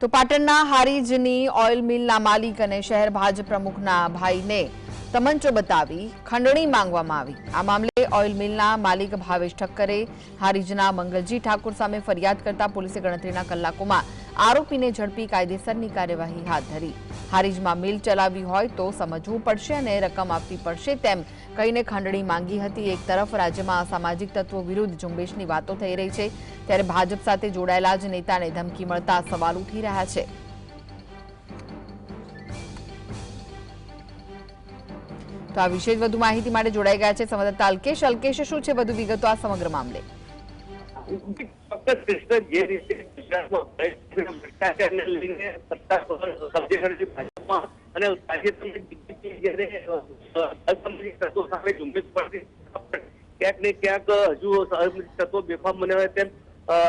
તો પાટણના હારીજની ઓઇલ મિલના માલિક અને શહેર ભાજપ પ્રમુખના ભાઈને તમંચો બતાવી ખંડણી માંગવામાં આવી. આ મામલે ઓઇલ મિલના માલિક ભાવેશ ઠક્કરે હારીજના મંગલજી ઠાકુર સામે ફરિયાદ કરતા પોલીસે ગણતરીના કલાકોમાં આરોપીને ઝડપી કાયદેસરની કાર્યવાહી હાથ ધરી. હારીજમાં મિલ ચલાવી હોય તો સમજવું પડશે અને રકમ આપવી પડશે તેમ કહીને ખંડણી માંગી હતી. એક તરફ રાજ્યમાં અસામાજિક તત્વો વિરુદ્ધ ઝુંબેશની વાતો થઈ રહી છે, ત્યારે ભાજપ સાથે જોડાયેલા જ નેતાને ધમકી મળતા સવાલ ઉઠી રહ્યા છે. તો આ વિશે વધુ માહિતી માટે જોડાઈ ગયા છે સંવાદદાતા અલ્કેશ. અલ્કેશ, શું છે વધુ વિગતો આ સમગ્ર મામલે? જે રીતે ગુજરાતમાં લઈને સત્તા ભાજપમાં અને સામે ક્યાંક ને ક્યાંક હજુ તત્વો બેફામ બન્યા તેમ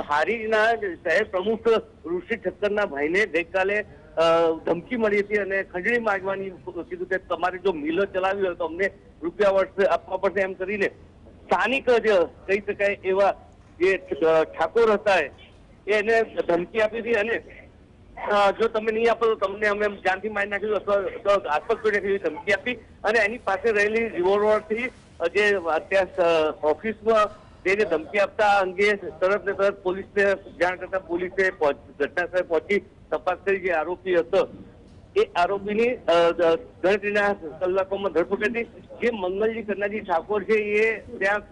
હારીના શહેર પ્રમુખ ઋષિ ઠક્કરના ભાઈને ગઈકાલે ધમકી મળી હતી અને ખંડણી માંગવાની કીધું કે તમારે જો મિલો ચલાવી હોય તો અમને રૂપિયા વર્ષ આપવા પડશે એમ કરીને સ્થાનિક જ કહી શકાય એવા જે ઠાકોર હતા એને ધમકી આપી હતી અને જો તમે નહીં આપો તો તમને અમે જાનથી મારી નાખ્યું અથવા આસપાસ કોઈ નાખ્યું ધમકી આપી અને એની પાસે રહેલી રિવોલ્વરથી જે અત્યારે ઓફિસમાં જઈને ધમકી આપતા અંગે તરત ને તરત પોલીસને જાણ કરતા પોલીસે ઘટનાસ્થળે ઘટના સ્થળે પહોંચી તપાસ કરી જે આરોપી હતો. એ આરોપીની ગણતરીના કલાકોમાં ધરપકડ હતી જે મંગલજી કન્નાજી ઠાકોર છે, એ ત્યાં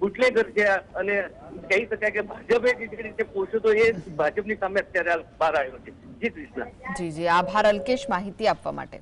બુટલેગર છે અને કહી શકાય કે ભાજપે જે રીતે પોષ્યો તો એ ભાજપની સામે અત્યારે બહાર આવ્યો છે. જી કૃષ્ણ. જી જી. આભાર અલ્કેશ માહિતી આપવા માટે.